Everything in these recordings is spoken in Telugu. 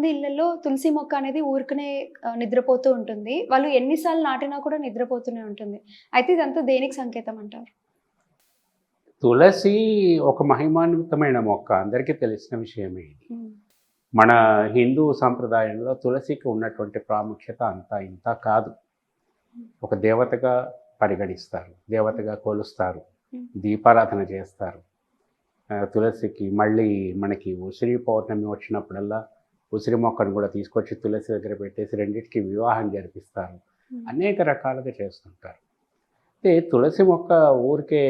మంది ఇళ్ళలో తులసి మొక్క అనేది ఊరికనే నిద్రపోతూ ఉంటుంది. వాళ్ళు ఎన్నిసార్లు నాటినా కూడా నిద్రపోతూనే ఉంటుంది. అయితే ఇదంతా దేనికి సంకేతం అంటారు? తులసి ఒక మహిమాన్వితమైన మొక్క. అందరికీ తెలిసిన విషయమే ఇది. మన హిందూ సంప్రదాయంలో తులసికి ఉన్నటువంటి ప్రాముఖ్యత అంతా ఇంత కాదు. ఒక దేవతగా పరిగణిస్తారు. దేవతగా కొలుస్తారు. దీపారాధన చేస్తారు. తులసికి మళ్ళీ మనకి ఉసిరి పౌర్ణమి వచ్చినప్పుడల్లా ఉసిరి మొక్కను కూడా తీసుకొచ్చి తులసి దగ్గర పెట్టేసి రెండింటికి వివాహం జరిపిస్తారు. అనేక రకాలుగా చేస్తుంటారు. అయితే తులసి మొక్క ఊరికే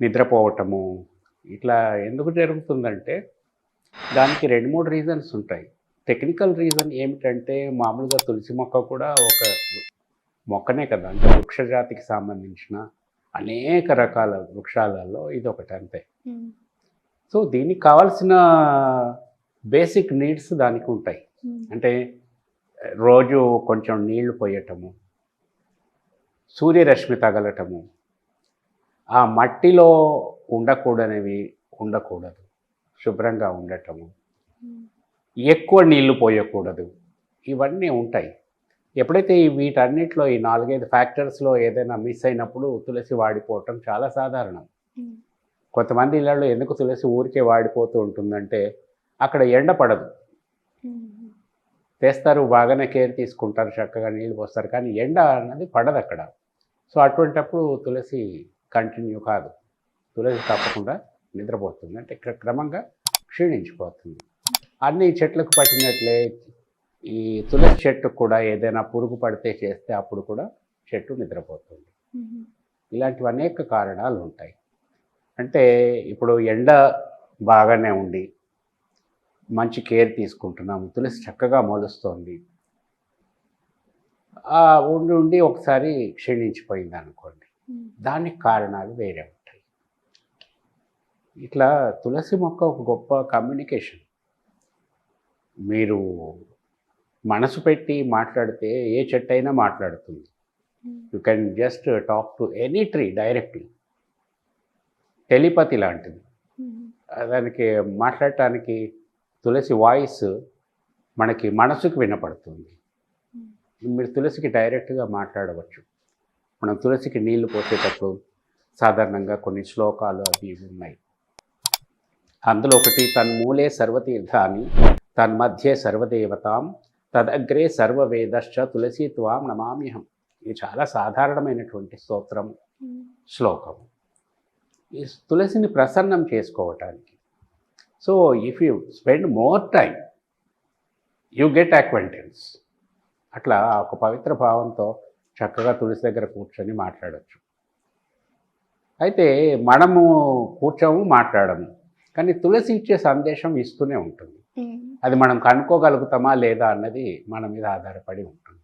నిద్రపోవటము ఇట్లా ఎందుకు జరుగుతుందంటే దానికి రెండు మూడు రీజన్స్ ఉంటాయి. టెక్నికల్ రీజన్ ఏమిటంటే మామూలుగా తులసి మొక్క కూడా ఒక మొక్కనే కదా అంటే వృక్ష జాతికి సంబంధించిన అనేక రకాల వృక్షాలలో ఇది ఒకటి అంతే సో దీనికి కావాల్సిన బేసిక్ నీడ్స్ దానికి ఉంటాయి. ఉమ్, అంటే రోజు కొంచెం నీళ్ళు పోయటము సూర్యరశ్మి తగలటము ఆ మట్టిలో ఉండకూడనివి ఉండకూడదు. శుభ్రంగా ఉండటము. ఉమ్, ఎక్కువ నీళ్ళు పోయకూడదు. ఇవన్నీ ఉంటాయి. ఎప్పుడైతే ఈ వీటన్నిటిలో ఈ నాలుగైదు ఫ్యాక్టర్స్లో ఏదైనా మిస్ అయినప్పుడు తులసి వాడిపోవటం చాలా సాధారణం. ఉమ్, కొంతమంది ఇళ్ళలో ఎందుకు తులసి ఊరికే వాడిపోతూ ఉంటుందంటే అక్కడ ఎండ పడదు. తెస్తారు బాగానే కేర్ తీసుకుంటారు చక్కగా నీళ్ళు పోస్తారు కానీ ఎండ అన్నది పడదు అక్కడ. సో అటువంటప్పుడు తులసి కంటిన్యూ కాదు. తులసి తప్పకుండా నిద్రపోతుంది. అంటే క్ర- క్రమంగా క్షీణించిపోతుంది. అన్ని చెట్లకు పట్టినట్లే ఈ తులసి చెట్టుకు కూడా ఏదైనా పురుగు పడితే చేస్తే అప్పుడు కూడా చెట్టు నిద్రపోతుంది. ఇలాంటివి అనేక కారణాలు ఉంటాయి. అంటే ఇప్పుడు ఎండ బాగానే ఉండి మంచి కేర్ తీసుకుంటున్నాము. తులసి చక్కగా మొలుస్తోంది. ఆ ఉండి ఉండి ఒకసారి క్షీణించిపోయింది అనుకోండి ఉమ్, దానికి కారణాలు వేరే ఉంటాయి. ఇట్లా తులసి మొక్క ఒక గొప్ప కమ్యూనికేషన్. మీరు మనసు పెట్టి మాట్లాడితే ఏ చెట్టు అయినా మాట్లాడుతుంది you can just talk to any tree directly telepathy లాంటిది. ఉమ్, దానికి మాట్లాడటానికి తులసి వాయిస్ మనకి మనసుకు వినపడుతుంది. మీరు తులసికి డైరెక్ట్గా మాట్లాడవచ్చు. మనం తులసికి నీళ్ళు పోసేటప్పుడు సాధారణంగా కొన్ని శ్లోకాలు అవి ఇవి ఉన్నాయి. అందులో ఒకటి తన్మూలే సర్వతీర్థాని తన్మధ్యే సర్వదేవతాం తదగ్రే సర్వవేదశ్చ తులసి త్వాం నమామ్యహం. ఇది చాలా సాధారణమైనటువంటి స్తోత్రం శ్లోకం ఈ తులసిని ప్రసన్నం చేసుకోవటానికి so if you spend more time you get acquaintance అట్లా ఒక పవిత్ర భావంతో చక్కగా తులసి దగ్గర కూర్చొని మాట్లాడచ్చు. అయితే మనము కూర్చోము మాట్లాడము. కానీ తులసి ఇచ్చే సందేశం ఇస్తూనే ఉంటుంది. ఉమ్, అది మనం కనుక్కోగలుగుతామా లేదా అన్నది మన మీద ఆధారపడి ఉంటుంది.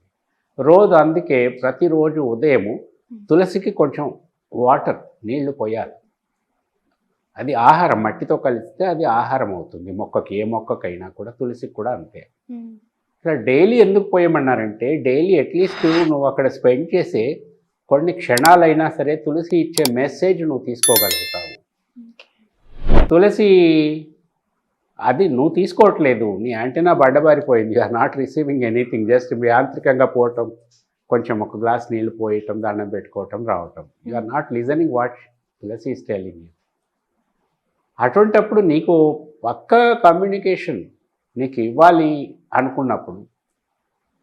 రోజు అందుకే ప్రతిరోజు ఉదయము తులసికి కొంచెం వాటర్ నీళ్ళు పోయాలి. అది ఆహారం మట్టితో కలిస్తే అది ఆహారం అవుతుంది. మొక్కకి ఏ మొక్కకైనా కూడా తులసికి కూడా అంతే. ఇలా డైలీ ఎందుకు పోయమన్నారంటే డైలీ అట్లీస్ట్ నువ్వు అక్కడ స్పెండ్ చేసే కొన్ని క్షణాలైనా సరే తులసి ఇచ్చే మెసేజ్ నువ్వు తీసుకోగలుగుతావు. తులసి అది నువ్వు తీసుకోవట్లేదు. నీ antenna బడ్డబారిపోయింది. Or not receiving anything. Just యాంత్రికంగా పోవటం కొంచెం ఒక గ్లాస్ నీళ్ళు పోయటం దండం పెట్టుకోవటం రావటం. You are not listening what Tulsi is telling you. అటువంటప్పుడు నీకు పక్క కమ్యూనికేషన్ నీకు ఇవ్వాలి అనుకున్నప్పుడు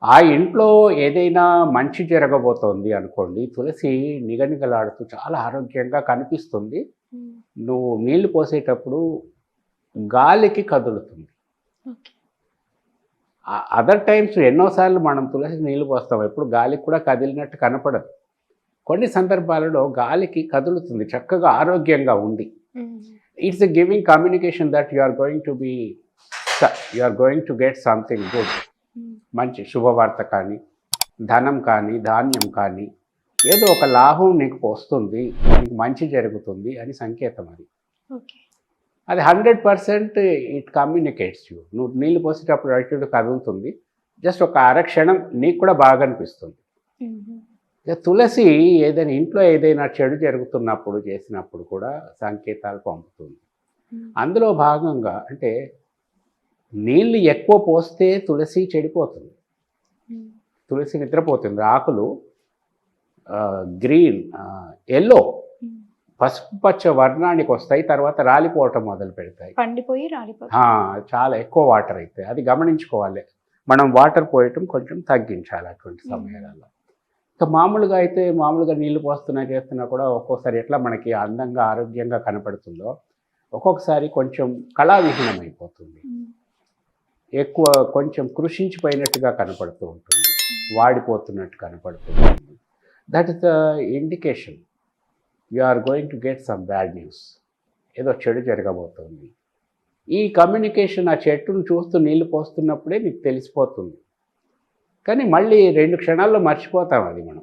ఆ ఇంట్లో ఏదైనా మంచి జరగబోతోంది అనుకోండి తులసి నిగనిగలాడుతూ చాలా ఆరోగ్యంగా కనిపిస్తుంది. ఉమ్, నువ్వు నీళ్ళు పోసేటప్పుడు గాలికి కదులుతుంది. అదర్ టైమ్స్ ఎన్నోసార్లు మనం తులసి నీళ్ళు పోస్తాం ఎప్పుడు గాలికి కూడా కదిలినట్టు కనపడదు. కొన్ని సందర్భాలలో గాలికి కదులుతుంది చక్కగా ఆరోగ్యంగా ఉంది ఉమ్, it's giving communication that you are going to be you are going to get something good మంచి శుభవార్త కానీ ధనం కానీ ధాన్యం కానీ ఏదో ఒక లాభం నీకు వస్తుంది నీకు మంచి జరుగుతుంది అని సంకేతం అది. అది hundred percent it communicates you. నువ్వు నీళ్ళు పోసేటప్పుడు అటు కదులుతుంది. జస్ట్ ఒక అరక్షణం నీకు కూడా బాగా అనిపిస్తుంది. తులసి ఏదైనా ఇంట్లో ఏదైనా చెడు జరుగుతున్నప్పుడు చేసినప్పుడు కూడా సంకేతాలు పంపుతుంది. అందులో భాగంగా అంటే నీళ్ళు ఎక్కువ పోస్తే తులసి చెడిపోతుంది. తులసి నిద్రపోతుంది. ఆకులు గ్రీన్ ఎల్లో పసుపు పచ్చ వర్ణానికి వస్తాయి. తర్వాత రాలిపోవటం మొదలు పెడతాయి. పండిపోయి రాలిపోతుంది ఆ, చాలా ఎక్కువ వాటర్ అయితే అది గమనించుకోవాలి. మనం వాటర్ పోయటం కొంచెం తగ్గించాలి అటువంటి సమయాలలో. ఇంకా మామూలుగా అయితే మామూలుగా నీళ్ళు పోస్తున్నా చేస్తున్నా కూడా ఒక్కోసారి ఎట్లా మనకి అందంగా ఆరోగ్యంగా కనపడుతుందో ఒక్కొక్కసారి కొంచెం కళావిహీనం అయిపోతుంది. ఎక్కువ కొంచెం కృషించిపోయినట్టుగా కనపడుతూ ఉంటుంది. వాడిపోతున్నట్టు కనపడుతుంది that is the indication you are going to get some bad news ఏదో చెడు జరగబోతోంది. ఈ కమ్యూనికేషన్ ఆ చెట్టును చూస్తూ నీళ్ళు పోస్తున్నప్పుడే మీకు తెలిసిపోతుంది. కానీ మళ్ళీ రెండు క్షణాల్లో మర్చిపోతాం అది మనం.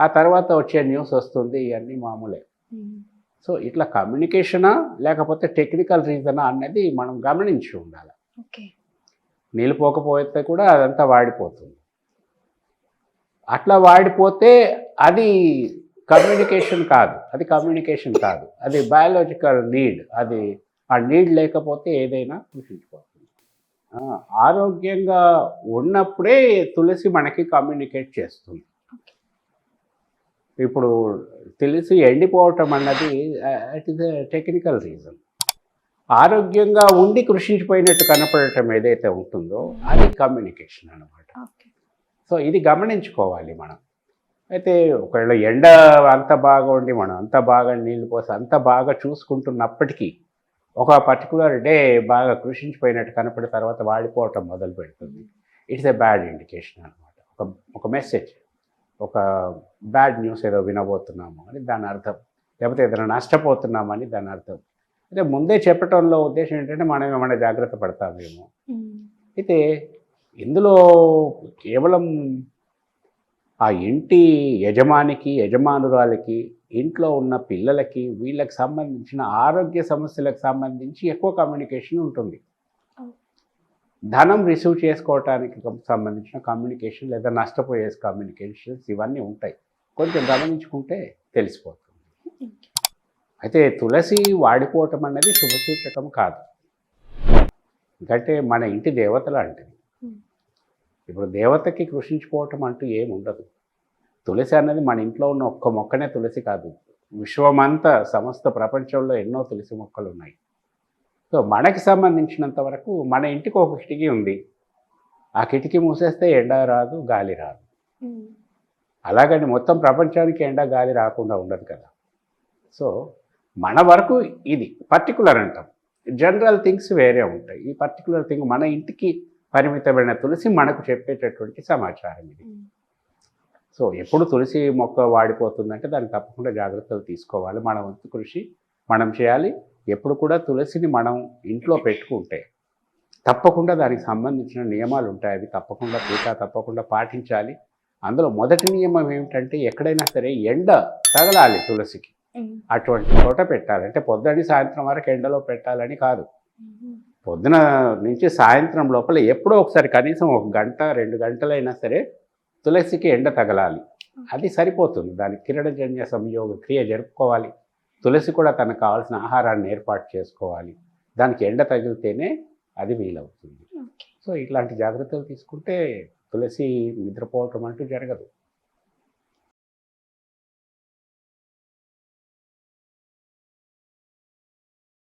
ఆ తర్వాత వచ్చే న్యూస్ వస్తుంది ఇవన్నీ మామూలే. సో ఇట్లా కమ్యూనికేషనా లేకపోతే టెక్నికల్ రీజనా అన్నది మనం గమనించి ఉండాలి. ఓకే. నీళ్ళు పోకపోతే కూడా అదంతా వాడిపోతుంది. అట్లా వాడిపోతే అది కమ్యూనికేషన్ కాదు. అది కమ్యూనికేషన్ కాదు. అది బయాలజికల్ నీడ్. అది ఆ నీడ్ లేకపోతే ఏదైనా ఆ, ఆరోగ్యంగా ఉన్నప్పుడే తులసి మనకి కమ్యూనికేట్ చేస్తుంది. ఇప్పుడు తులసి ఎండిపోవటం అన్నది ఇట్ ఇస్ టెక్నికల్ రీజన్ ఆరోగ్యంగా ఉండి కృషించిపోయినట్టు కనపడటం ఏదైతే ఉంటుందో అది కమ్యూనికేషన్ అన్నమాట. ఓకే. సో ఇది గమనించుకోవాలి మనం. అయితే ఒకవేళ ఎండ అంత బాగా ఉండి మనం అంత బాగా నీళ్ళు పోసి అంత బాగా చూసుకుంటున్నప్పటికీ ఒక పర్టికులర్ డే బాగా కృషించిపోయినట్టు కనపడిన తర్వాత వాడిపోవటం మొదలు పెడుతుంది. ఇట్స్ ఎ బ్యాడ్ ఇండికేషన్ అనమాట ఒక ఒక మెసేజ్ ఒక బ్యాడ్ న్యూస్ ఏదో వినబోతున్నాము అని దాని అర్థం. లేకపోతే ఏదైనా నష్టపోతున్నామని దాని అర్థం. అయితే ముందే చెప్పటంలో ఉద్దేశం ఏంటంటే మనం ఏమైనా జాగ్రత్త పడతామేమో. అయితే ఇందులో కేవలం ఆ ఇంటి యజమానికి యజమానురాలకి ఇంట్లో ఉన్న పిల్లలకి వీళ్ళకి సంబంధించిన ఆరోగ్య సమస్యలకు సంబంధించి ఎక్కువ కమ్యూనికేషన్ ఉంటుంది. ధనం రిసీవ్ చేసుకోవటానికి సంబంధించిన కమ్యూనికేషన్ లేదా నష్టపోయే కమ్యూనికేషన్స్ ఇవన్నీ ఉంటాయి. కొంచెం గమనించుకుంటే తెలిసిపోతుంది. అయితే తులసి వాడిపోవటం అనేది శుభసూచకం కాదు. ఎందుకంటే మన ఇంటి దేవత లాంటిది. Hmm. ఇప్పుడు దేవతకి కృషించిపోవటం అంటూ ఏమి ఉండదు తులసి అన్నది మన ఇంట్లో ఉన్న ఒక్క మొక్కనే తులసి కాదు. విశ్వమంతా సమస్త ప్రపంచంలో ఎన్నో తులసి మొక్కలు ఉన్నాయి. సో మనకి సంబంధించినంత వరకు మన ఇంటికి ఒక కిటికీ ఉంది. ఆ కిటికీ మూసేస్తే ఎండ రాదు గాలి రాదు. అలాగని మొత్తం ప్రపంచానికి ఎండ గాలి రాకుండా ఉండదు కదా. సో మన వరకు ఇది పర్టికులర్ అంటాం. జనరల్ థింగ్స్ వేరే ఉంటాయి. ఈ పర్టికులర్ థింగ్ మన ఇంటికి పరిమితమైన తులసి మనకు చెప్పేటటువంటి సమాచారం ఇది. సో ఎప్పుడు తులసి మొక్క వాడిపోతుందంటే దానికి తప్పకుండా జాగ్రత్తలు తీసుకోవాలి. మన వంతు కృషి మనం చేయాలి. ఎప్పుడు కూడా తులసిని మనం ఇంట్లో పెట్టుకుంటే తప్పకుండా దానికి సంబంధించిన నియమాలు ఉంటాయి. అవి తప్పకుండా తీకా తప్పకుండా పాటించాలి. అందులో మొదటి నియమం ఏమిటంటే ఎక్కడైనా సరే ఎండ తగలాలి తులసికి. అటువంటి చోట పెట్టాలి అంటే పొద్దుని సాయంత్రం వరకు ఎండలో పెట్టాలని కాదు. పొద్దున నుంచి సాయంత్రం లోపల ఎప్పుడో ఒకసారి కనీసం ఒక గంట రెండు గంటలైనా సరే తులసికి ఎండ తగలాలి. అది సరిపోతుంది. దానికి కిరణజన్య సంయోగ క్రియ జరుపుకోవాలి. తులసి కూడా తనకు కావాల్సిన ఆహారాన్ని ఏర్పాటు చేసుకోవాలి. దానికి ఎండ తగిలితేనే అది వీలవుతుంది. సో ఇట్లాంటి జాగ్రత్తలు తీసుకుంటే తులసి నిద్రపోవటం అంటూ జరగదు.